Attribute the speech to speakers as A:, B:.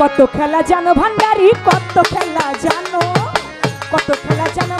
A: কত খেলা জানো ভান্ডারি কত খেলা জানো? কত খেলা জানো